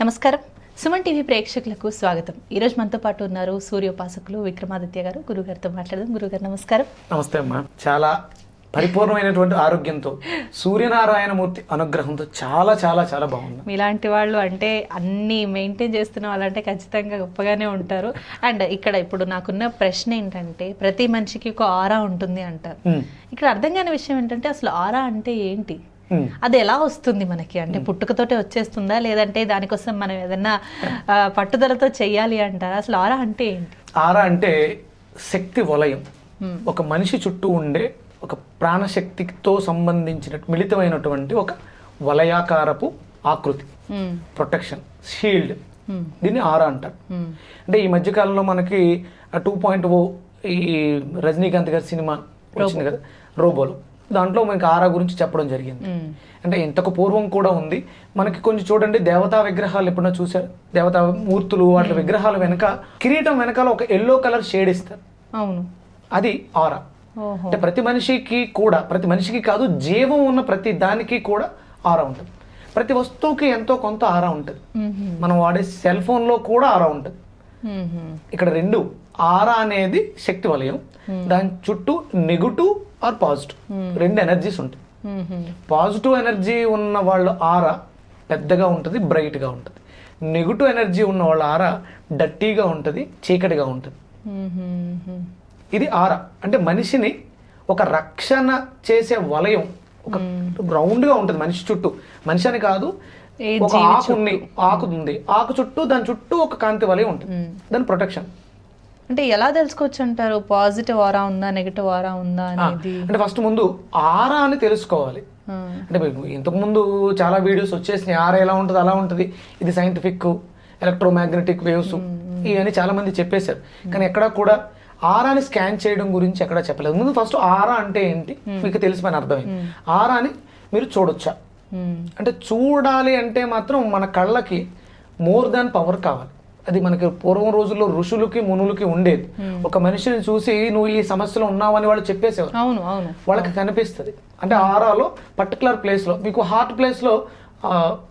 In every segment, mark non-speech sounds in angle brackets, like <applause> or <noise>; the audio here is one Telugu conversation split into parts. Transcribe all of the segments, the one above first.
నమస్కారం. సుమన్ టీవీ ప్రేక్షకులకు స్వాగతం. ఈరోజు మనతో పాటు ఉన్నారు సూర్యోపాసకులు విక్రమాదిత్య గారు గురుగారితో మాట్లాడదాం. గురుగారు నమస్కారం. నమస్తే అమ్మా. చాలా పరిపూర్ణమైనటువంటి ఆరోగ్యంతో సూర్యనారాయణమూర్తి అనుగ్రహంతో చాలా చాలా చాలా బాగున్నా మీలాంటి వాళ్ళు అంటే అన్ని మెయింటైన్ చేస్తున్న వాళ్ళంటే ఖచ్చితంగా గొప్పగానే ఉంటారు. అండ్ ఇక్కడ ఇప్పుడు నాకున్న ప్రశ్న ఏంటంటే ప్రతి మనిషికి ఒక ఆరా ఉంటుంది అంటారు. ఇక్కడ అర్థం కాని విషయం ఏంటంటే అసలు ఆరా అంటే ఏంటి. అది ఎలా వస్తుంది మనకి? అంటే పుట్టుకతోటే వచ్చేస్తుందా? లేదంటే దానికోసం మనం ఏదన్నా ఆ, పట్టుదలతో చెయ్యాలి అంటారా? అసలు ఆరా అంటే ఏంటి? ఆరా అంటే శక్తి వలయం. ఒక మనిషి చుట్టూ ఉండే ఒక ప్రాణశక్తితో సంబంధించిన మిళితమైనటువంటి ఒక వలయాకారపు ఆకృతి. ప్రొటెక్షన్ షీల్డ్ దీన్ని ఆరా అంటారు. అంటే ఈ మధ్యకాలంలో మనకి టూ పాయింట్ ఓ ఈ రజనీకాంత్ గారి సినిమా వచ్చింది కదా? రోబోలో. దాంట్లో మనకి ఆరా గురించి చెప్పడం జరిగింది. అంటే ఇంతకు పూర్వం కూడా ఉంది. మనకి కొంచెం చూడండి దేవతా విగ్రహాలు ఎప్పుడైనా చూసారు దేవతా మూర్తులు వాటి విగ్రహాల వెనక కిరీటం వెనకాల ఒక ఎల్లో కలర్ షేడ్ ఇస్తారు. అవును. అది ఆరా. అంటే ప్రతి మనిషికి కూడా ప్రతి మనిషికి కాదు జీవం ఉన్న ప్రతి దానికి కూడా ఆరా ఉంటుంది. ప్రతి వస్తువుకి ఎంతో కొంత ఆరా ఉంటుంది. మనం వాడే సెల్ ఫోన్లో కూడా ఆరా ఉంటుంది. ఇక్కడ రెండు. ఆరా అనేది శక్తి వలయం. దాని చుట్టూ నెగటివ్ ఆర్ పాజిటివ్. రెండు ఎనర్జీస్ ఉంటాయి. మ్మ్హ. పాజిటివ్ ఎనర్జీ ఉన్న వాళ్ళ ఆర పెద్దగా ఉంటుంది బ్రైట్గా ఉంటుంది. నెగిటివ్ ఎనర్జీ ఉన్న వాళ్ళ ఆర డట్టీగా ఉంటుంది చీకటిగా ఉంటుంది. ఇది ఆర. అంటే మనిషిని ఒక రక్షణ చేసే వలయం ఒక రౌండ్గా ఉంటుంది మనిషి చుట్టూ. మనిషి అని కాదు ఒక ఆకు ఉంది ఆకు ఉంది ఆకు చుట్టూ దాని చుట్టూ ఒక కాంతి వలయం ఉంటుంది. దాని ప్రొటెక్షన్. అంటే ఎలా తెలుసుకోవచ్చు అంటారు పాజిటివ్ ఆరా ఉందా? నెగటివ్ ఆరా ఉందా అనేది? అంటే ఫస్ట్ ముందు ఆరా అని తెలుసుకోవాలి. అంటే మీకు ఇంతకు ముందు చాలా వీడియోస్ వచ్చేసినాయి. ఆర్ ఎలా ఉంటుంది? అలా ఉంటుంది. ఇది సైంటిఫిక్ ఎలక్ట్రోమాగ్నెటిక్ వేవ్స్ ఇవన్నీ చాలా మంది చెప్పేశారు. కానీ ఎక్కడా కూడా ఆరాని స్కాన్ చేయడం గురించి ఎక్కడా చెప్పలేదు. ముందు ఫస్ట్ ఆరా అంటే ఏంటి? మీకు తెలిసిపోయిన అర్థమైంది. ఆరాని మీరు చూడొచ్చా. అంటే చూడాలి అంటే మాత్రం మన కళ్ళకి మోర్ దాన్ పవర్ కావాలి. అది మనకి పూర్వం రోజుల్లో ఋషులకి మునులకి ఉండేది. ఒక మనిషిని చూసి నువ్వు ఈ సమస్యలో ఉన్నావని వాళ్ళు చెప్పేసేవారు. అవును అవును. వాళ్ళకి కనిపిస్తుంది. అంటే ఆరాలో పర్టికులర్ ప్లేస్లో మీకు హార్ట్ ప్లేస్లో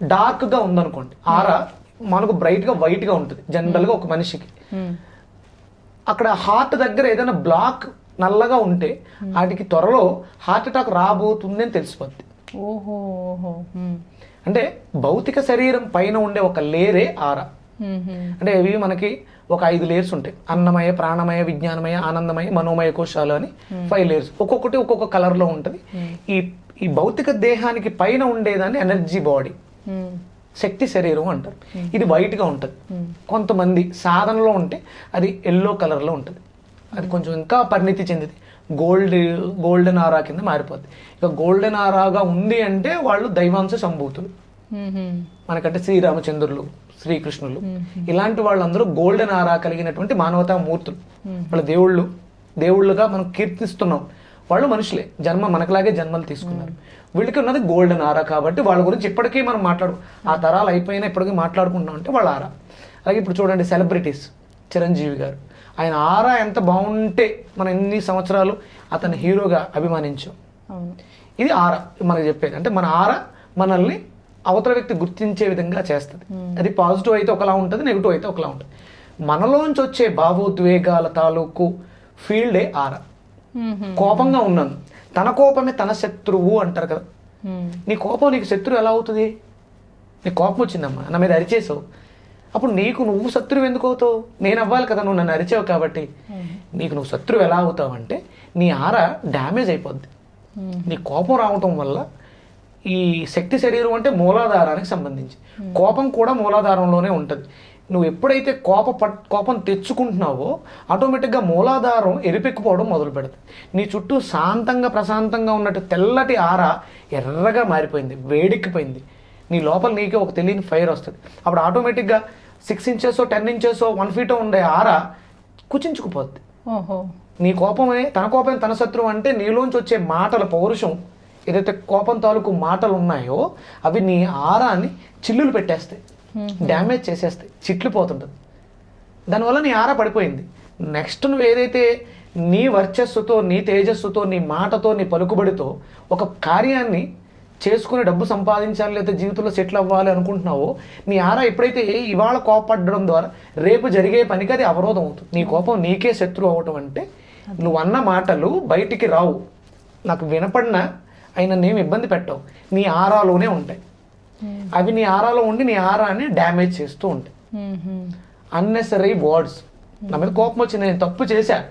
డార్క్గా ఉందనుకోండి. ఆరా మనకు బ్రైట్గా వైట్గా ఉంటుంది జనరల్గా ఒక మనిషికి. అక్కడ హార్ట్ దగ్గర ఏదైనా బ్లాక్ నల్లగా ఉంటే వాటికి త్వరలో హార్ట్ అటాక్ రాబోతుంది అని తెలిసిపోద్ది. ఓహో. అంటే భౌతిక శరీరం పైన ఉండే ఒక లేరే ఆరా. అంటే ఇవి మనకి ఒక ఐదు లేయర్స్ ఉంటాయి. అన్నమయ ప్రాణమయ విజ్ఞానమయ ఆనందమయ మనోమయ కోశాలు అని ఫైవ్ లేయర్స్ ఒక్కొక్కటి ఒక్కొక్క కలర్లో ఉంటుంది. ఈ ఈ భౌతిక దేహానికి పైన ఉండేదాన్ని ఎనర్జీ బాడీ. శక్తి శరీరం అంటారు. ఇది వైట్గా ఉంటుంది. కొంతమంది సాధనలో ఉంటే అది ఎల్లో కలర్లో ఉంటుంది. అది కొంచెం ఇంకా పరిణితి చెందింది. గోల్డ్ గోల్డెన్ ఆరా కింద మారిపోద్ది. ఇక గోల్డెన్ ఆరాగా ఉంది అంటే వాళ్ళు దైవాంశ సంభూతులు. మనకంటే శ్రీరామచంద్రులు శ్రీకృష్ణులు. ఇలాంటి వాళ్ళందరూ గోల్డెన్ ఆరా కలిగినటువంటి మానవతా మూర్తులు. వాళ్ళ దేవుళ్ళు. దేవుళ్ళుగా మనం కీర్తిస్తున్నాం. వాళ్ళు మనుషులే. జన్మ మనకులాగే జన్మలు తీసుకున్నారు. వీళ్ళకి ఉన్నది గోల్డెన్ ఆరా కాబట్టి వాళ్ళ గురించి ఇప్పటికీ మనం మాట్లాడు ఆ తరాలు అయిపోయినా ఇప్పటికీ మాట్లాడుకుంటున్నాం అంటే వాళ్ళ ఆరా. అలాగే ఇప్పుడు చూడండి సెలబ్రిటీస్. చిరంజీవి గారు. ఆయన ఆరా ఎంత బాగుంటే మనం ఎన్ని సంవత్సరాలు అతని హీరోగా అభిమానించాం. ఇది ఆర మనకు చెప్పేది. అంటే మన ఆర మనల్ని అవతల వ్యక్తి గుర్తించే విధంగా చేస్తుంది. అది పాజిటివ్ అయితే ఒకలా ఉంటుంది నెగిటివ్ అయితే ఒకలా ఉంటుంది. మనలోంచి వచ్చే భావోద్వేగాల తాలూకు ఫీల్డే ఆర. కోపంగా ఉన్నాను తన కోపమే తన శత్రువు అంటారు కదా. నీ కోపం నీకు శత్రువు ఎలా అవుతుంది? నీ కోపం వచ్చిందమ్మా నా మీద అరిచేసావు. అప్పుడు నీకు నువ్వు శత్రువు ఎందుకు అవుతావు? నేను అవ్వాలి కదా నువ్వు నన్ను అరిచావు కాబట్టి. నీకు నువ్వు శత్రువు ఎలా అవుతావు అంటే నీ ఆర డ్యామేజ్ అయిపోద్ది. నీ కోపం రావటం వల్ల ఈ శక్తి శరీరం అంటే మూలాధారానికి సంబంధించి. కోపం కూడా మూలాధారంలోనే ఉంటుంది. నువ్వు ఎప్పుడైతే కోప పట్ కోపం తెచ్చుకుంటున్నావో ఆటోమేటిక్గా మూలాధారం ఎరిపెక్కిపోవడం మొదలు పెడుతుంది. నీ చుట్టూ శాంతంగా ప్రశాంతంగా ఉన్నట్టు తెల్లటి ఆర ఎర్రగా మారిపోయింది వేడెక్కిపోయింది. నీ లోపల నీకే ఒక తెలియని ఫైర్ వస్తుంది. అప్పుడు ఆటోమేటిక్గా six inches ten inches one ఫీటో ఉండే ఆర కుచించుకుపోద్ది. నీ కోపమే తన కోపం తన శత్రువు అంటే నీలోంచి వచ్చే మాటల పౌరుషం ఏదైతే కోపం తాలూకు మాటలు ఉన్నాయో అవి నీ ఆరాన్ని చిల్లులు పెట్టేస్తాయి. డ్యామేజ్ చేసేస్తాయి. చిట్లు పోతుంటుంది దానివల్ల నీ ఆరా పడిపోయింది. నెక్స్ట్ నువ్వు ఏదైతే నీ వర్చస్సుతో నీ తేజస్సుతో నీ మాటతో నీ పలుకుబడితో ఒక కార్యాన్ని చేసుకుని డబ్బు సంపాదించాలి లేదా జీవితంలో సెటిల్ అవ్వాలి అనుకుంటున్నావో నీ ఆరా ఎప్పుడైతే ఇవాళ కోపపడడం ద్వారా రేపు జరిగే పనికి అది అవరోధం అవుతుంది. నీ కోపం నీకే శత్రువు అవటం అంటే నువ్వు అన్న మాటలు బయటికి రావు. నాకు వినపడినా అయిన నేను ఇబ్బంది పెట్టవు. నీ ఆరాలోనే ఉంటాయి. అవి నీ ఆరాలో ఉండి నీ ఆరాన్ని డ్యామేజ్ చేస్తూ ఉంటాయి. అన్నెసరీ వర్డ్స్ నా మీద కోపం వచ్చింది నేను తప్పు చేశా.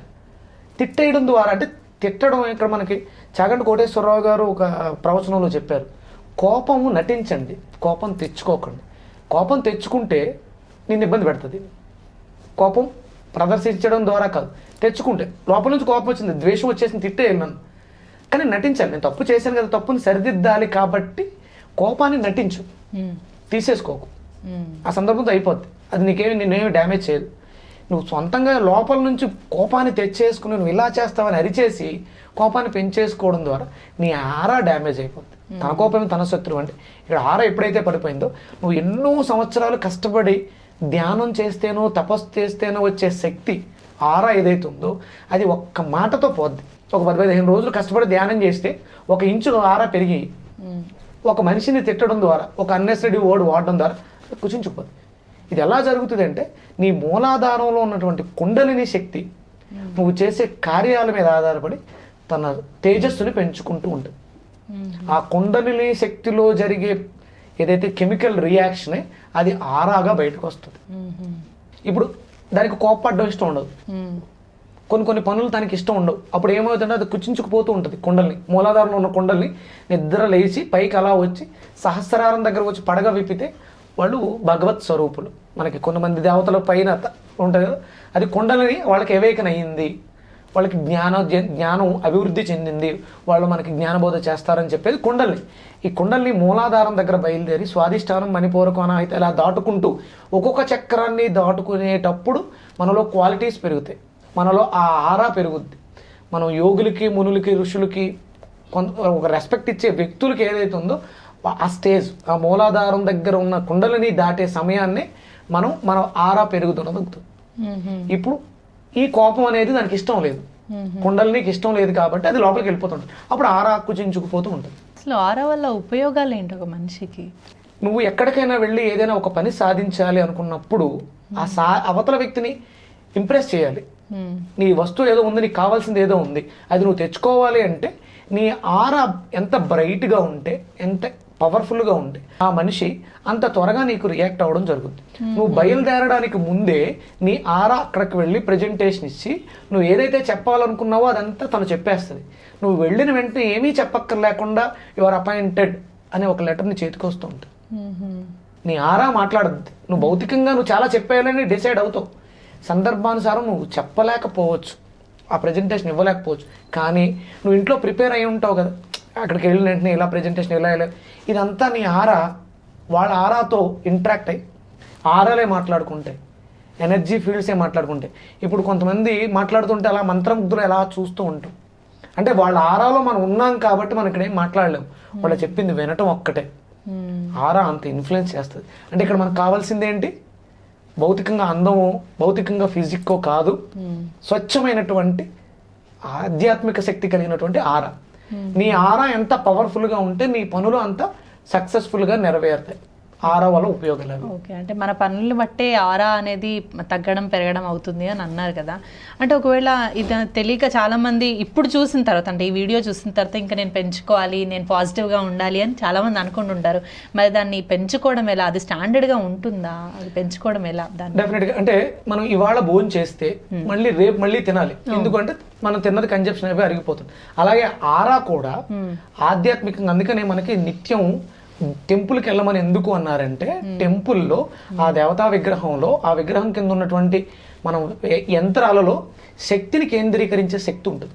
తిట్టేయడం ద్వారా అంటే తిట్టడం ఇక్కడ మనకి చాగంటి కోటేశ్వరరావు గారు ఒక ప్రవచనంలో చెప్పారు. కోపము నటించండి కోపం తెచ్చుకోకండి. కోపం తెచ్చుకుంటే నిన్ను ఇబ్బంది పెడుతుంది. కోపం ప్రదర్శించడం ద్వారా కాదు తెచ్చుకుంటే. లోపల నుంచి కోపం వచ్చింది ద్వేషం వచ్చేసింది తిట్టేయాలి నన్ను. కానీ నటించాలి నేను తప్పు చేశాను కదా తప్పుని సరిదిద్దాలి కాబట్టి కోపాన్ని నటించు. తీసేసుకోకు. ఆ సందర్భంతో అయిపోద్ది. అది నీకేమి నిన్నేమి డ్యామేజ్ చేయదు. నువ్వు సొంతంగా లోపల నుంచి కోపాన్ని తెచ్చేసుకుని నువ్వు ఇలా చేస్తావని అరిచేసి కోపాన్ని పెంచేసుకోవడం ద్వారా నీ ఆరా డ్యామేజ్ అయిపోద్ది. తన కోపమే తన శత్రువు అంటే. ఇక్కడ ఆరా ఎప్పుడైతే పడిపోయిందో నువ్వు ఎన్నో సంవత్సరాలు కష్టపడి ధ్యానం చేస్తేనో తపస్సు చేస్తేనో వచ్చే శక్తి ఆరా ఏదైతే ఉందో అది ఒక్క మాటతో పోద్ది. ఒక పది పదిహేను రోజులు కష్టపడి ధ్యానం చేస్తే ఒక ఇంచు ఆరా పెరిగి ఒక మనిషిని తిట్టడం ద్వారా ఒక అన్నెసరీ వర్డ్ వాడడం ద్వారా కుచించుకుపోదు ఇది ఎలా జరుగుతుంది అంటే నీ మూలాధారంలో ఉన్నటువంటి కుండలిని శక్తి నువ్వు చేసే కార్యాల మీద ఆధారపడి తన తేజస్సుని పెంచుకుంటూ ఉంటుంది ఆ కుండలిని శక్తిలో జరిగే ఏదైతే కెమికల్ రియాక్షనే అది ఆరాగా బయటకు వస్తుంది. ఇప్పుడు దానికి కోప్పడడం ఇష్టం ఉండదు. కొన్ని కొన్ని పనులు తనకి ఇష్టం ఉండవు. అప్పుడు ఏమవుతుందంటే అది కుచించుకుపోతూ ఉంటుంది కుండల్ని. మూలాధారంలో ఉన్న కుండల్ని నిద్ర లేచి పైకి అలా వచ్చి సహస్రారం దగ్గర వచ్చి పడగ విప్పితే వాళ్ళు భగవత్ స్వరూపులు. మనకి కొంతమంది దేవతల పైన ఉంటుంది కదా. అది కుండలని వాళ్ళకి ఎవేకన్ అయ్యింది వాళ్ళకి జ్ఞాన జ్ఞానం అభివృద్ధి చెందింది. వాళ్ళు మనకి జ్ఞానబోధ చేస్తారని చెప్పేది కుండల్ని. ఈ కుండల్ని మూలాధారం దగ్గర బయలుదేరి స్వాధిష్టానం మణిపూరకోణ అయితే ఇలా దాటుకుంటూ ఒక్కొక్క చక్రాన్ని దాటుకునేటప్పుడు మనలో క్వాలిటీస్ పెరుగుతాయి. మనలో ఆ ఆరా పెరుగుద్ది. మనం యోగులకి మునులకి ఋషులకి కొంత ఒక రెస్పెక్ట్ ఇచ్చే వ్యక్తులకి ఏదైతే ఉందో ఆ స్టేజ్ ఆ మూలాధారం దగ్గర ఉన్న కుండలని దాటే సమయాన్ని మనం మన ఆరా పెరుగుతున్నది ఇప్పుడు ఈ కోపం అనేది దానికి ఇష్టం లేదు. కుండలనికి ఇష్టం లేదు కాబట్టి అది లోపలికి వెళ్ళిపోతుంటుంది. అప్పుడు ఆరా కుచించుకుపోతూ ఉంటుంది. అసలు ఆరా వల్ల ఉపయోగాలు ఏంటి ఒక మనిషికి? నువ్వు ఎక్కడికైనా వెళ్ళి ఏదైనా ఒక పని సాధించాలి అనుకున్నప్పుడు ఆ సా అవతల వ్యక్తిని ఇంప్రెస్ చేయాలి. నీ వస్తువు ఏదో ఉంది నీకు కావాల్సింది ఏదో ఉంది. అది నువ్వు తెచ్చుకోవాలి అంటే నీ ఆరా ఎంత బ్రైట్గా ఉంటే ఎంత పవర్ఫుల్గా ఉంటే ఆ మనిషి అంత త్వరగా నీకు రియాక్ట్ అవ్వడం జరుగుతుంది నువ్వు బయలుదేరడానికి ముందే నీ ఆరా అక్కడికి వెళ్ళి ప్రజెంటేషన్ ఇచ్చి నువ్వు ఏదైతే చెప్పాలనుకున్నావో అదంతా తను చెప్పేస్తుంది. నువ్వు వెళ్ళిన వెంటనే ఏమీ చెప్పక్కర్లేకుండా యువర్ అపాయింటెడ్ అనే ఒక లెటర్ని చేతికి వస్తూ ఉంటుంది. మ్మ్. నీ ఆరా మాట్లాడద్దు. నువ్వు భౌతికంగా నువ్వు చాలా చెప్పేయాలని డిసైడ్ అవుతావు. సందర్భానుసారం నువ్వు చెప్పలేకపోవచ్చు. ఆ ప్రజెంటేషన్ ఇవ్వలేకపోవచ్చు. కానీ నువ్వు ఇంట్లో ప్రిపేర్ అయి ఉంటావు కదా. అక్కడికి వెళ్ళిన వెంటనే ఇలా ప్రజెంటేషన్ ఇలా ఇలా. ఇదంతా నీ ఆరా వాళ్ళ ఆరాతో ఇంటరాక్ట్ అయ్యి ఆరాలే మాట్లాడుకుంటాయి ఎనర్జీ ఫీల్డ్సే మాట్లాడుకుంటాయి ఇప్పుడు కొంతమంది మాట్లాడుతుంటే అలా మంత్రముగ్ధులు ఎలా చూస్తూ ఉంటాం అంటే వాళ్ళ ఆరాలో మనం ఉన్నాం కాబట్టి మనం ఇక్కడ ఏం మాట్లాడలేము వాళ్ళు చెప్పింది వినటం ఒక్కటే. మ్మ్. ఆరా అంత ఇన్ఫ్లుయెన్స్ చేస్తుంది. అంటే ఇక్కడ మనకు కావాల్సింది ఏంటి భౌతికంగా అందమో భౌతికంగా ఫిజిక్కో కాదు. మ్మ్. స్వచ్ఛమైనటువంటి ఆధ్యాత్మిక శక్తి కలిగినటువంటి ఆరా. నీ ఆరా ఎంత పవర్ఫుల్గా ఉంటే నీ పనులు అంత సక్సెస్ఫుల్గా నెరవేరుతాయి. ఆరా వల్ల ఉపయోగాలు అవి ఓకే అంటే మన పనులు బట్టే ఆరా అనేది తగ్గడం పెరగడం అవుతుంది అని అన్నారు కదా. అంటే ఒకవేళ ఇది తెలియక చాలా మంది ఇప్పుడు చూసిన తర్వాత అంటే ఈ వీడియో చూసిన తర్వాత ఇంకా నేను పెంచుకోవాలి నేను పాజిటివ్గా ఉండాలి అని చాలా మంది అనుకుంటుంటారు మరి దాన్ని పెంచుకోవడం ఎలా? అది స్టాండర్డ్గా ఉంటుందా? అది పెంచుకోవడం ఎలా? దాన్ని డెఫినెట్గా అంటే మనం ఇవాళ భోజనం చేస్తే మళ్ళీ రేపు మళ్ళీ తినాలి. ఎందుకంటే మనం తిన్నది కన్జప్షన్ అయిపోయి అరిగిపోతుంది. అలాగే ఆరా కూడా ఆధ్యాత్మికంగా అందుకనే మనకి నిత్యం టెంపుల్కి వెళ్ళమని ఎందుకు అన్నారంటే టెంపుల్లో ఆ దేవతా విగ్రహంలో ఆ విగ్రహం కింద ఉన్నటువంటి మనం యంత్రాలలో శక్తిని కేంద్రీకరించే శక్తి ఉంటుంది.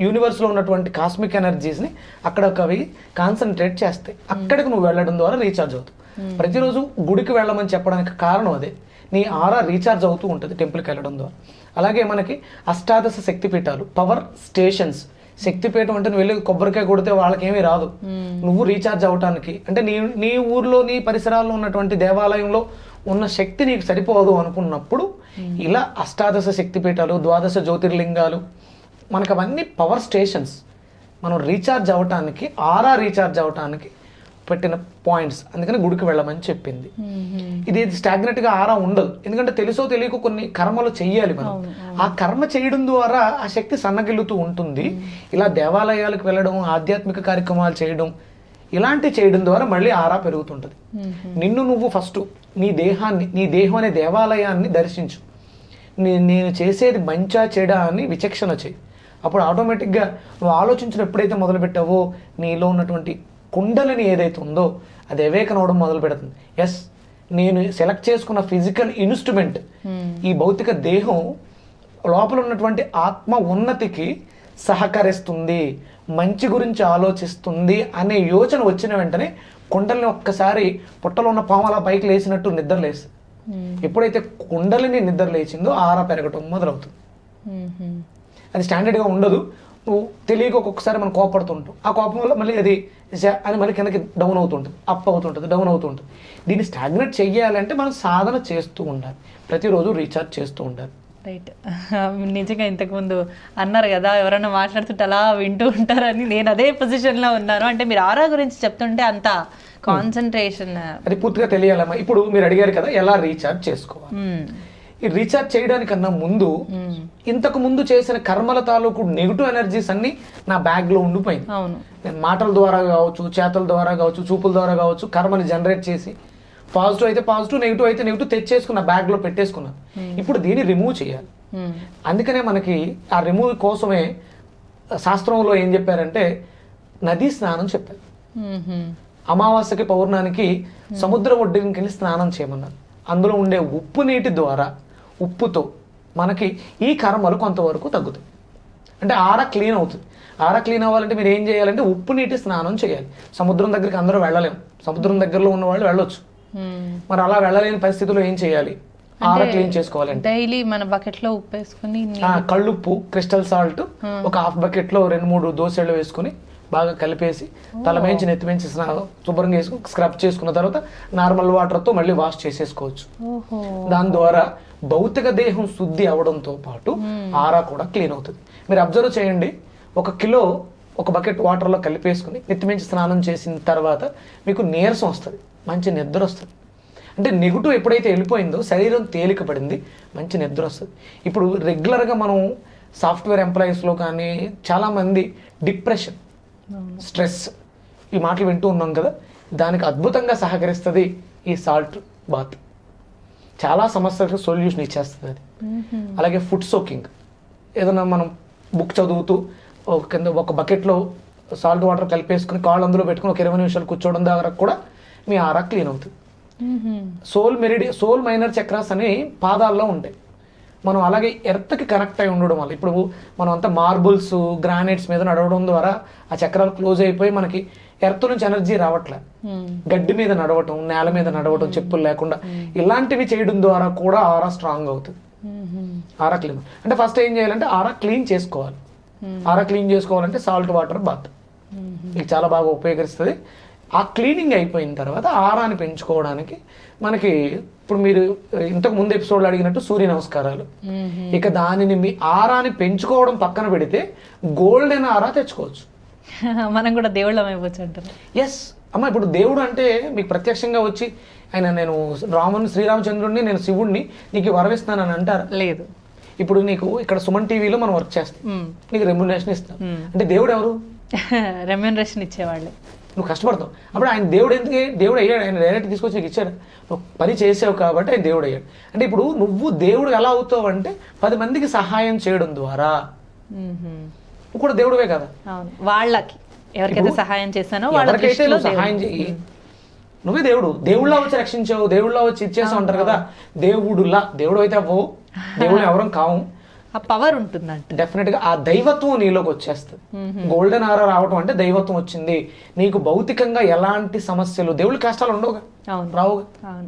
యూనివర్స్లో ఉన్నటువంటి కాస్మిక్ ఎనర్జీస్ని అక్కడ అవి కాన్సన్ట్రేట్ చేస్తాయి. అక్కడికి నువ్వు వెళ్ళడం ద్వారా రీఛార్జ్ అవుతావు. ప్రతిరోజు గుడికి వెళ్ళమని చెప్పడానికి కారణం అదే. నీ ఆరా రీఛార్జ్ అవుతూ ఉంటుంది టెంపుల్కి వెళ్ళడం ద్వారా. అలాగే మనకి అష్టాదశ శక్తిపీఠాలు పవర్ స్టేషన్స్ శక్తిపీఠం అంటే నువ్వు వెళ్ళి కొబ్బరికాయ కొడితే వాళ్ళకేమీ రాదు. నువ్వు రీఛార్జ్ అవటానికి. అంటే నీ నీ ఊర్లో నీ పరిసరాల్లో ఉన్నటువంటి దేవాలయంలో ఉన్న శక్తి నీకు సరిపోదు అనుకున్నప్పుడు ఇలా అష్టాదశ శక్తిపీఠాలు ద్వాదశ జ్యోతిర్లింగాలు మనకు అవన్నీ పవర్ స్టేషన్స్. మనం రీఛార్జ్ అవ్వటానికి ఆరా రీఛార్జ్ అవ్వటానికి పెట్టిన పాయింట్స్. అందుకని గుడికి వెళ్ళమని చెప్పింది. ఇది స్టాగ్నెట్గా ఆరా ఉండదు. ఎందుకంటే తెలుసో తెలియక కొన్ని కర్మలు చెయ్యాలి మనం. ఆ కర్మ చేయడం ద్వారా ఆ శక్తి సన్నగిల్లుతూ ఉంటుంది. ఇలా దేవాలయాలకు వెళ్ళడం ఆధ్యాత్మిక కార్యక్రమాలు చేయడం ఇలాంటి చేయడం ద్వారా మళ్ళీ ఆరా పెరుగుతుంటుంది. నిన్ను నువ్వు ఫస్ట్ నీ దేహాన్ని నీ దేహం అనే దేవాలయాన్ని దర్శించు. నేను చేసేది మంచా చెడా అని విచక్షణ చేయి అప్పుడు ఆటోమేటిక్గా నువ్వు ఆలోచించడం ఎప్పుడైతే మొదలు పెట్టావో నీలో ఉన్నటువంటి కుండలిని ఏదైతే ఉందో అది అవేకన్ అవడం మొదలు పెడుతుంది. ఎస్ నేను సెలెక్ట్ చేసుకున్న ఫిజికల్ ఇన్స్ట్రుమెంట్ ఈ భౌతిక దేహం లోపల ఉన్నటువంటి ఆత్మ ఉన్నతికి సహకరిస్తుంది మంచి గురించి ఆలోచిస్తుంది అనే యోచన వచ్చిన వెంటనే కుండలిని ఒక్కసారి పుట్టలో ఉన్న పాము అలా పైకి లేచినట్టు నిద్ర లేస్తుంది. ఎప్పుడైతే కుండలిని నిద్ర లేచిందో ఆరా పెరగటం మొదలవుతుంది. అది స్టాండర్డ్గా ఉండదు. నువ్వు తెలియక ఒక్కొక్కసారి మనం కోపడుతుంటాం. ఆ కోపం వల్ల మళ్ళీ అది అని మళ్ళీ కిందకి డౌన్ అవుతుంటుంది అప్ అవుతుంటుంది డౌన్ అవుతుంటుంది. దీన్ని స్టాగ్నేట్ చెయ్యాలంటే మనం సాధన చేస్తూ ఉండాలి. ప్రతిరోజు రీఛార్జ్ చేస్తూ ఉండాలి. రైట్ <laughs> నిజంగా ఇంతకుముందు అన్నారు కదా ఎవరైనా మాట్లాడుతుంటే అలా వింటూ ఉంటారని నేను అదే పొజిషన్లో ఉన్నాను. అంటే మీరు ఆరా గురించి చెప్తుంటే అంత కాన్సన్ట్రేషన్ అది పూర్తిగా తెలియాలమ్మా. ఇప్పుడు మీరు అడిగారు కదా ఎలా రీఛార్జ్ చేసుకోవాలి? ఈ రీఛార్జ్ చేయడానికన్నా ముందు ఇంతకు ముందు చేసిన కర్మల తాలూకు నెగిటివ్ ఎనర్జీస్ అన్ని నా బ్యాగ్లో ఉండిపోయింది. నేను మాటల ద్వారా కావచ్చు చేతల ద్వారా కావచ్చు చూపుల ద్వారా కావచ్చు కర్మని జనరేట్ చేసి పాజిటివ్ అయితే పాజిటివ్ నెగిటివ్ అయితే నెగిటివ్ తెచ్చేసుకున్న బ్యాగ్లో పెట్టేసుకున్నాను. ఇప్పుడు దీన్ని రిమూవ్ చేయాలి. అందుకనే మనకి ఆ రిమూవ్ కోసమే శాస్త్రంలో ఏం చెప్పారంటే నదీ స్నానం చెప్పారు. అమావాస్యకి పౌర్ణానికి సముద్ర ఒడ్డుకి వెళ్ళి స్నానం చేయమన్నారు. అందులో ఉండే ఉప్పు నీటి ద్వారా ఉప్పుతో మనకి ఈ కర్మలు కొంతవరకు తగ్గుతాయి. అంటే ఆర క్లీన్ అవుతుంది. ఆర క్లీన్ అవ్వాలంటే మీరు ఏం చేయాలంటే ఉప్పు నీటి స్నానం చేయాలి. సముద్రం దగ్గరికి అందరూ వెళ్ళలేం సముద్రం దగ్గరలో ఉన్న వాళ్ళు వెళ్ళొచ్చు. మరి అలా వెళ్ళలేని పరిస్థితిలో ఏం చేయాలి? ఆర క్లీన్ చేసుకోవాలంటే. డైలీ మన బకెట్లో ఉప్పు వేసుకుని కళ్ళుప్పు క్రిస్టల్ సాల్ట్ ఒక హాఫ్ బకెట్లో రెండు మూడు దోసెళ్ళు వేసుకుని బాగా కలిపేసి తలమేంచి నెత్తిమేంచి శుభ్రంగా వేసుకుని స్క్రబ్ చేసుకున్న తర్వాత నార్మల్ వాటర్తో మళ్ళీ వాష్ చేసేసుకోవచ్చు. దాని ద్వారా భౌతిక దేహం శుద్ధి అవడంతో పాటు ఆరా కూడా క్లీన్ అవుతుంది. మీరు అబ్జర్వ్ చేయండి. ఒక కిలో ఒక బకెట్ వాటర్లో కలిపేసుకుని నెత్తిమించి స్నానం చేసిన తర్వాత మీకు నీరసం వస్తుంది. మంచి నిద్ర వస్తుంది. అంటే నెగిటివ్ ఎప్పుడైతే వెళ్ళిపోయిందో శరీరం తేలిక పడింది మంచి నిద్ర వస్తుంది. ఇప్పుడు రెగ్యులర్గా మనం సాఫ్ట్వేర్ ఎంప్లాయీస్లో కానీ చాలామంది డిప్రెషన్ స్ట్రెస్ ఈ మాటలు వింటూ ఉన్నాం కదా? దానికి అద్భుతంగా సహకరిస్తుంది ఈ సాల్ట్ బాత్. చాలా సమస్యలకు సొల్యూషన్ ఇచ్చేస్తుంది అది. అలాగే ఫుడ్ సోకింగ్ ఏదైనా మనం బుక్ చదువుతూ ఒక కింద ఒక బకెట్లో సాల్ట్ వాటర్ కలిపేసుకుని కాళ్ళు అందులో పెట్టుకుని ఒక ఇరవై నిమిషాలు కూర్చోవడం ద్వారా కూడా మీ ఆరా క్లీన్ అవుతుంది. Sole meridian sole minor chakras అని పాదాల్లో ఉంటాయి. మనం అలాగే ఎర్త్కి కనెక్ట్ అయి ఉండడం వల్ల ఇప్పుడు మనం అంతా మార్బుల్స్ గ్రానైట్స్ మీద నడవడం ద్వారా ఆ చక్రాలు క్లోజ్ అయిపోయి మనకి ఎర్త్ నుంచి ఎనర్జీ రావట్లే. మ్మ్. గడ్డి మీద నడవటం నేల మీద నడవటం చెప్పులు లేకుండా ఇలాంటివి చేయడం ద్వారా కూడా ఆరా స్ట్రాంగ్ అవుతుంది. ఆరా క్లీన్ అంటే ఫస్ట్ ఏం చేయాలంటే ఆరా క్లీన్ చేసుకోవాలి. ఆరా క్లీన్ చేసుకోవాలంటే సాల్ట్ వాటర్ బాత్ మీకు చాలా బాగా ఉపయోగిస్తుంది ఆ క్లీనింగ్ అయిపోయిన తర్వాత ఆరాని పెంచుకోవడానికి మనకి ఇప్పుడు మీరు ఇంతకు ముందు ఎపిసోడ్లో అడిగినట్టు సూర్య నమస్కారాలు. ఇక దానిని మీ ఆరాని పెంచుకోవడం పక్కన పెడితే గోల్డెన్ ఆరా తెచ్చుకోవచ్చు. <laughs> మనం కూడా దేవుళ్ళం అయిపోవచ్చు అంటారు. ఎస్ అమ్మ ఇప్పుడు దేవుడు అంటే మీకు ప్రత్యక్షంగా వచ్చి ఆయన నేను రాముని శ్రీరామచంద్రుడిని నేను శివుడిని నీకు ఈ వరం ఇస్తానని అంటారు? లేదు. ఇప్పుడు నీకు ఇక్కడ సుమన్ టీవీలో మనం వర్క్ చేస్తాం. నీకు రెమ్యునేషన్ ఇస్తాం. అంటే దేవుడు ఎవరు? <laughs> రెమ్యూనరేషన్ ఇచ్చేవాళ్ళు. నువ్వు కష్టపడతావు. అప్పుడు ఆయన దేవుడు ఎందుకు దేవుడు అయ్యాడు? ఆయన డైరెక్ట్ తీసుకొచ్చి నీకు ఇచ్చాడు. నువ్వు పని చేసావు కాబట్టి ఆయన దేవుడు అయ్యాడు. అంటే ఇప్పుడు నువ్వు దేవుడు ఎలా అవుతావు అంటే పది మందికి సహాయం చేయడం ద్వారా. నువ్వు కూడా దేవుడివే కదా? వాళ్ళకి. ఎవరికైతే సహాయం చేశానో వాళ్ళ ఎవరికైతే దృష్టిలో నువ్వు సహాయం చేయి. నువ్వే దేవుడు. దేవుళ్ళ వచ్చి రక్షించావు దేవుళ్ళ వచ్చి ఇచ్చేసావు అంటారు కదా. దేవుడులా. దేవుడు అయితే అవ్వవు. దేవుడు ఎవరం కావు. ఆ పవర్ ఉంటుందంట. డెఫినెట్గా ఆ దైవత్వం నీలోకి వచ్చేస్తుంది. గోల్డెన్ ఆరా రావటం అంటే దైవత్వం వచ్చింది. నీకు భౌతికంగా ఎలాంటి సమస్యలు దేవుడి కష్టాలు ఉండవుగా. అవును. రావుగా.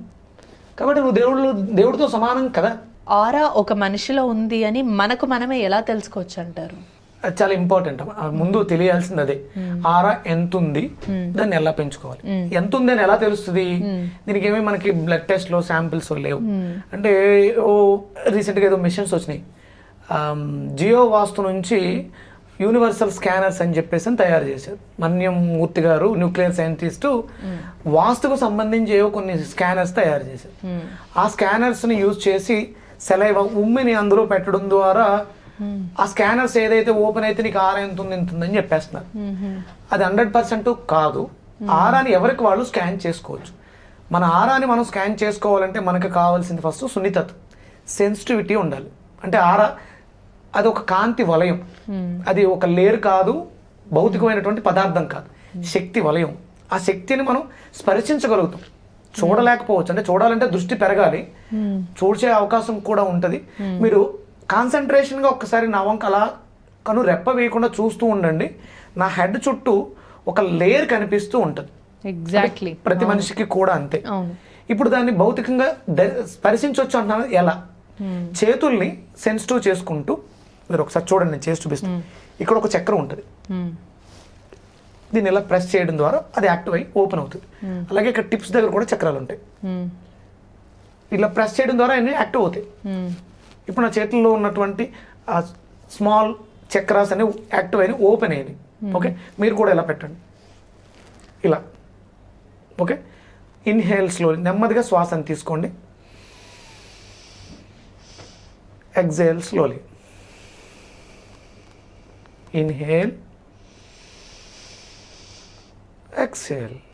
కాబట్టి నువ్వు దేవుడు దేవుడితో సమానం కదా. ఆరా ఒక మనిషిలో ఉంది అని మనకు మనమే ఎలా తెలుసుకోవచ్చు అంటారు? చాలా ఇంపార్టెంట్ ముందు తెలియాల్సింది అదే ఆరా ఎంత ఉంది దాన్ని ఎలా పెంచుకోవాలి? ఎంత ఉంది అని ఎలా తెలుస్తుంది? దీనికి ఏమి మనకి బ్లడ్ టెస్ట్లో శాంపిల్స్ లేవు. అంటే ఓ రీసెంట్గా ఏదో మిషన్స్ వచ్చినాయి. జియో వాస్తు నుంచి యూనివర్సల్ స్కానర్స్ అని చెప్పేసి తయారు చేశారు. మన్యం మూర్తి గారు న్యూక్లియర్ సైంటిస్టు వాస్తుకు సంబంధించి ఏవో కొన్ని స్కానర్స్ తయారు చేశారు. ఆ స్కానర్స్ని యూజ్ చేసి సెలైవ ఉమ్మిని అందులో పెట్టడం ద్వారా ఆ స్కానర్స్ ఏదైతే ఓపెన్ అయితే నీకు ఆరా ఎంత ఉంది ఎంత ఉందని చెప్పేస్తున్నారు. అది హండ్రెడ్ పర్సెంట్ కాదు. ఆరాని ఎవరికి వాళ్ళు స్కాన్ చేసుకోవచ్చు. మన ఆరాని మనం స్కాన్ చేసుకోవాలంటే మనకు కావాల్సింది ఫస్ట్ సున్నితత్వం. సెన్సిటివిటీ ఉండాలి. అంటే ఆరా అది ఒక కాంతి వలయం. అది ఒక లేయర్ కాదు భౌతికమైనటువంటి పదార్థం కాదు. శక్తి వలయం. ఆ శక్తిని మనం స్పర్శించగలుగుతాం. చూడలేకపోవచ్చు. అంటే చూడాలంటే దృష్టి పెరగాలి. చూసే అవకాశం కూడా ఉంటుంది. మీరు కాన్సన్ట్రేషన్గా ఒక్కసారి నా వంక అలా కను రెప్ప వేయకుండా చూస్తూ ఉండండి. నా హెడ్ చుట్టూ ఒక లేయర్ కనిపిస్తూ ఉంటుంది. ఎగ్జాక్ట్లీ ప్రతి మనిషికి కూడా అంతే. ఇప్పుడు దాన్ని భౌతికంగా స్పర్శించవచ్చు అంటున్నాను. ఎలా. చేతుల్ని సెన్సిటివ్ చేసుకుంటూ మీరు ఒకసారి చూడండి నేను చేసి చూపిస్తాను. ఇక్కడ ఒక చక్రం ఉంటుంది. దీన్ని ఇలా ప్రెస్ చేయడం ద్వారా అది యాక్టివ్ అయ్యి ఓపెన్ అవుతుంది. అలాగే ఇక్కడ టిప్స్ దగ్గర కూడా చక్రాలు ఉంటాయి. ఇలా ప్రెస్ చేయడం ద్వారా అన్ని యాక్టివ్ అవుతాయి. ఇప్పుడు నా చేతుల్లో ఉన్నటువంటి ఆ స్మాల్ చక్రాస్ అనేవి యాక్టివ్ అయిన ఓపెన్ అయినాయి. ఓకే? మీరు కూడా ఇలా పెట్టండి. ఇలా. ఓకే? Inhale slowly. నెమ్మదిగా శ్వాసను తీసుకోండి. Exhale slowly. ఇన్హేల్. ఎక్సేల్.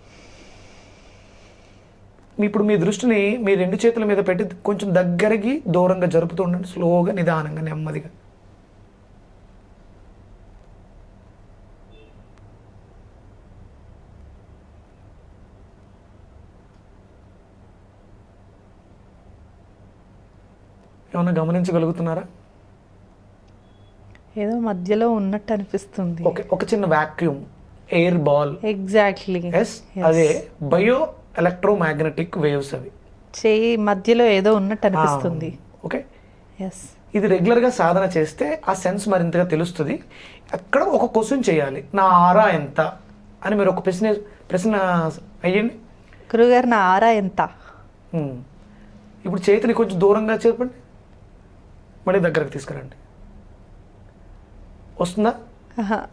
ఇప్పుడు మీ దృష్టిని మీ రెండు చేతుల మీద పెట్టి కొంచెం దగ్గరికి దూరంగా జరుపుతూ ఉండండి. స్లోగా నిదానంగా నెమ్మదిగా. ఏమన్నా గమనించగలుగుతున్నారా? ఏదో మధ్యలో ఉన్నట్టు అనిపిస్తుంది. ఓకే ఒక చిన్న vacuum air ball exactly yes అదే బయో ఎలక్ట్రోమాగ్నెటిక్ వేవ్స్ అవి. చేయి మధ్యలో ఏదో ఉన్నట్టు అనిపిస్తుంది. ఓకే? ఎస్ ఇది రెగ్యులర్గా సాధన చేస్తే ఆ సెన్స్ మరింతగా తెలుస్తుంది. అక్కడ ఒక క్వశ్చన్ చేయాలి. నా ఆరా ఎంత? అని మీరు ఒక ప్రశ్న ప్రశ్న అయ్యండి గురుగారు నా ఆరా ఎంత. ఇప్పుడు చేతిని కొంచెం దూరంగా చేపండి మళ్ళీ దగ్గరకు తీసుకురండి. వస్తుందా.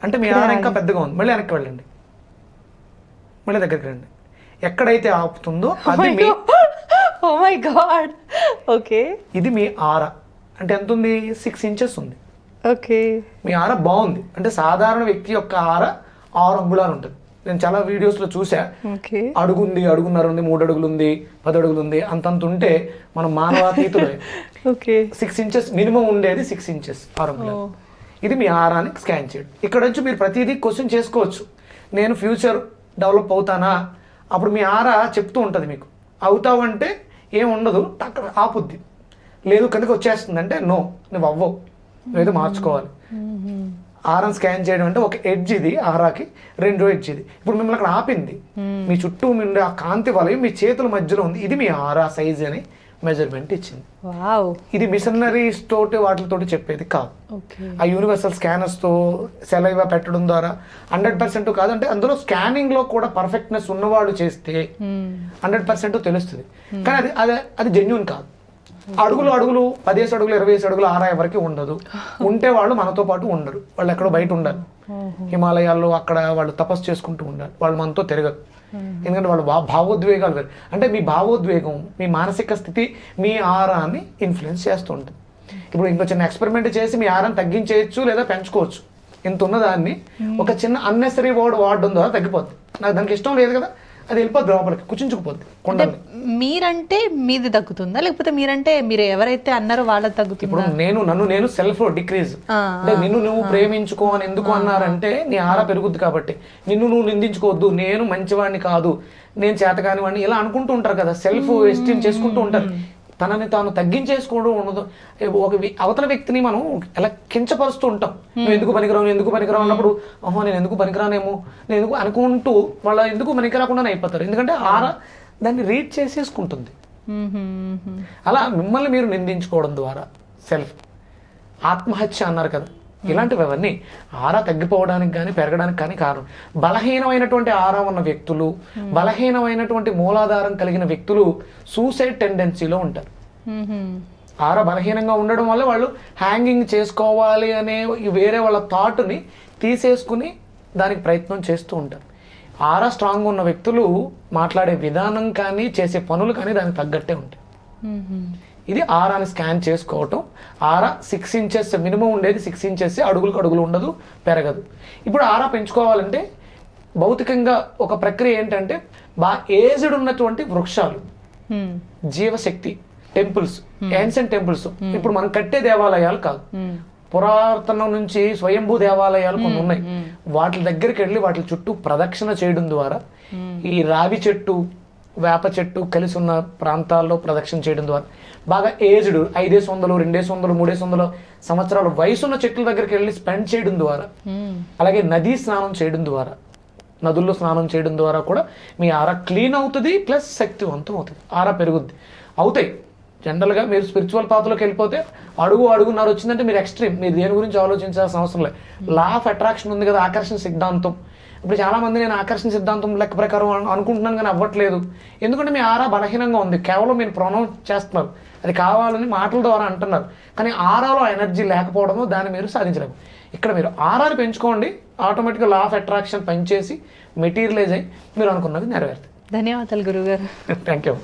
అంటే మీ ఆరా ఇంకా పెద్దగా ఉంది. మళ్ళీ వెనక్కి వెళ్ళండి. మళ్ళీ దగ్గరికి రండి. ఎక్కడైతే ఆపుతుందో అది మీ ఓ మై గాడ్ ఓకే ఇది మీ ఆరా. అంటే ఎంత ఉంది సిక్స్ ఇంచెస్ ఉంది. ఓకే మీ ఆర బాగుంది. అంటే సాధారణ వ్యక్తి యొక్క ఆర ఆరు అంగుళాలు ఉంటుంది. నేను చాలా వీడియోస్లో చూసా అడుగుంది అడుగున్నర ఉంది మూడు అడుగులు ఉంది పది అడుగులు ఉంది అంతంత ఉంటే మనం మానవాతీతులే ఓకే సిక్స్ ఇంచెస్ మినిమం ఉండేది సిక్స్ ఇంచెస్ ఆరు అంగుళాలు. ఇది మీ ఆరాన్ని స్కాన్ చేయడం. ఇక్కడ నుంచి మీరు ప్రతిదీ క్వశ్చన్ చేసుకోవచ్చు. నేను ఫ్యూచర్ డెవలప్ అవుతానా? అప్పుడు మీ ఆరా చెప్తూ ఉంటుంది మీకు. అవుతావు అంటే ఏం ఉండదు అక్కడ ఆపుద్ది. లేదు కనుక వచ్చేస్తుంది అంటే నో నువ్వు అవ్వవు. నువ్వేదో మార్చుకోవాలి. ఆరం స్కాన్ చేయడం అంటే ఒక ఎడ్జ్ ఇది ఆరాకి రెండో ఎడ్జ్ ఇది. ఇప్పుడు మిమ్మల్ని అక్కడ ఆపింది. మీ చుట్టూ ఉండే ఆ కాంతి వలయం మీ చేతుల మధ్యలో ఉంది. ఇది మీ ఆరా సైజ్ అని మెజర్మెంట్ ఇచ్చింది. ఇది మిషనరీస్ తోటి వాటితోటి చెప్పేది కాదు. ఆ యూనివర్సల్ స్కానర్స్తో సెలైవా పెట్టడం ద్వారా హండ్రెడ్ పర్సెంట్ కాదు అంటే అందులో స్కానింగ్లో కూడా పర్ఫెక్ట్నెస్ ఉన్నవాళ్ళు చేస్తే హండ్రెడ్ పర్సెంట్ తెలుస్తుంది. కానీ అది అది అది జెన్యున్ కాదు. అడుగులు అడుగులు పదిహేసి అడుగులు ఇరవై అడుగులు ఆరా ఎవరికి ఉండదు. ఉంటే వాళ్ళు మనతో పాటు ఉండరు. వాళ్ళు ఎక్కడో బయట ఉండాలి. హిమాలయాల్లో అక్కడ వాళ్ళు తపస్సు చేసుకుంటూ ఉండాలి. వాళ్ళు మనతో తిరగరు. ఎందుకంటే వాళ్ళు భావోద్వేగాలు వేరు. అంటే మీ భావోద్వేగం మీ మానసిక స్థితి మీ ఆరాన్ని ఇన్ఫ్లుయెన్స్ చేస్తూ ఉంటుంది. ఇప్పుడు ఇంకో చిన్న ఎక్స్పెరిమెంట్ చేసి మీ ఆరాన్ని తగ్గించేయచ్చు లేదా పెంచుకోవచ్చు. ఇంత ఉన్నదాన్ని ఒక చిన్న అన్నెసరీ వర్డ్ వాడడం ద్వారా తగ్గిపోద్ది. నాకు దానికి ఇష్టం లేదు కదా. అది వెళ్ళిపోద్ది లోపలికి కుచించుకుపోద్ది అంటే కొండల్ని. మీరంటే మీది తగ్గుతుందా? లేకపోతే మీరంటే మీరు ఎవరైతే అన్నారో వాళ్ళది ఇప్పుడు తగ్గుతుందా నేను నన్ను నేను సెల్ఫ్ డిక్రీజ్ అంటే నిన్ను నువ్వు ప్రేమించుకో అని ఎందుకు అన్నారంటే నీ ఆరా పెరుగుద్ది కాబట్టి. నిన్ను నువ్వు నిందించుకోవద్దు నేను మంచివాడిని కాదు నేను చేతకాని వాడిని ఇలా అనుకుంటూ ఉంటారు కదా సెల్ఫ్ ఎస్టీమ్ చేసుకుంటూ ఉంటారు. తనని తాను తగ్గించేసుకోవడం ఉండదు ఒక అవతల వ్యక్తిని మనం ఎలా కించపరుస్తూ ఉంటాం. నువ్వు ఎందుకు పనికిరావు? ఎందుకు పనికిరావు? అన్నప్పుడు ఓహో నేను ఎందుకు పనికిరానేమో? నేను ఎందుకు అనుకుంటూ వాళ్ళ ఎందుకు పనికిరాకుండా అయిపోతారు. ఎందుకంటే ఆరా దాన్ని రీడ్ చేసేసుకుంటుంది. అలా మిమ్మల్ని మీరు నిందించుకోవడం ద్వారా సెల్ఫ్ ఆత్మహత్య అన్నారు కదా ఇలాంటివి అవన్నీ ఆరా తగ్గిపోవడానికి కానీ పెరగడానికి కానీ కారణం. బలహీనమైనటువంటి ఆరా ఉన్న వ్యక్తులు బలహీనమైనటువంటి మూలాధారం కలిగిన వ్యక్తులు సూసైడ్ టెండెన్సీలో ఉంటారు. ఆర బలహీనంగా ఉండడం వల్ల వాళ్ళు హ్యాంగింగ్ చేసుకోవాలి అనే వేరే వాళ్ళ థాట్ని తీసేసుకుని దానికి ప్రయత్నం చేస్తూ ఉంటారు. ఆరా స్ట్రాంగ్ ఉన్న వ్యక్తులు మాట్లాడే విధానం కానీ చేసే పనులు కానీ దానికి తగ్గట్టే ఉంటాయి. ఇది ఆరాని స్కాన్ చేసుకోవటం. ఆరా సిక్స్ ఇంచెస్ మినిమం ఉండేది సిక్స్ ఇంచెస్ అడుగులకు అడుగులు ఉండదు పెరగదు. ఇప్పుడు ఆరా పెంచుకోవాలంటే భౌతికంగా ఒక ప్రక్రియ ఏంటంటే బాగా ఏజ్డ్ ఉన్నటువంటి వృక్షాలు. జీవశక్తి టెంపుల్స్ ఏన్షియన్ టెంపుల్స్ ఇప్పుడు మనం కట్టే దేవాలయాలు కాదు. పురాతనం నుంచి స్వయంభూ దేవాలయాలు కొన్ని ఉన్నాయి. వాటి దగ్గరికి వెళ్ళి వాటి చుట్టూ ప్రదక్షిణ చేయడం ద్వారా ఈ రావి చెట్టు వేప చెట్టు కలిసి ఉన్న ప్రాంతాల్లో ప్రదక్షిణ చేయడం ద్వారా. బాగా ఏజ్డ్ ఐదేసి వందలు రెండేసి వందలు మూడేసి వందలు సంవత్సరాల వయసున్న చెట్ల దగ్గరికి వెళ్ళి స్పెండ్ చేయడం ద్వారా. అలాగే నదీ స్నానం చేయడం ద్వారా. నదుల్లో స్నానం చేయడం ద్వారా కూడా మీ ఆర క్లీన్ అవుతుంది ప్లస్ శక్తివంతం అవుతుంది. ఆర పెరుగుద్ది. అవుతాయి. జనరల్గా మీరు స్పిరిచువల్ పాత్రలోకి వెళ్ళిపోతే అడుగు అడుగున్నర వచ్చిందంటే మీరు ఎక్స్ట్రీమ్. మీరు దేని గురించి ఆలోచించాల్సిన అవసరం లేదు. లా ఆఫ్ అట్రాక్షన్ ఉంది కదా ఆకర్షణ సిద్ధాంతం. ఇప్పుడు చాలా మంది నేను ఆకర్షణ సిద్ధాంతం లెక్క ప్రకారం అను- అనుకుంటున్నాను కానీ అవ్వట్లేదు. ఎందుకంటే మీ ఆరా బలహీనంగా ఉంది. కేవలం మీరు ప్రొనౌన్స్ చేస్తున్నారు. అది కావాలని మాటల ద్వారా అంటున్నారు. కానీ ఆరాలో ఎనర్జీ లేకపోవడము దాన్ని మీరు సాధించలేము. ఇక్కడ మీరు ఆరాని పెంచుకోండి. ఆటోమేటిక్గా లా ఆఫ్ అట్రాక్షన్ పనిచేసి మెటీరియలైజ్ అయ్యి మీరు అనుకున్నది నెరవేరుతుంది. ధన్యవాదాలు గురుగారు థ్యాంక్ యూ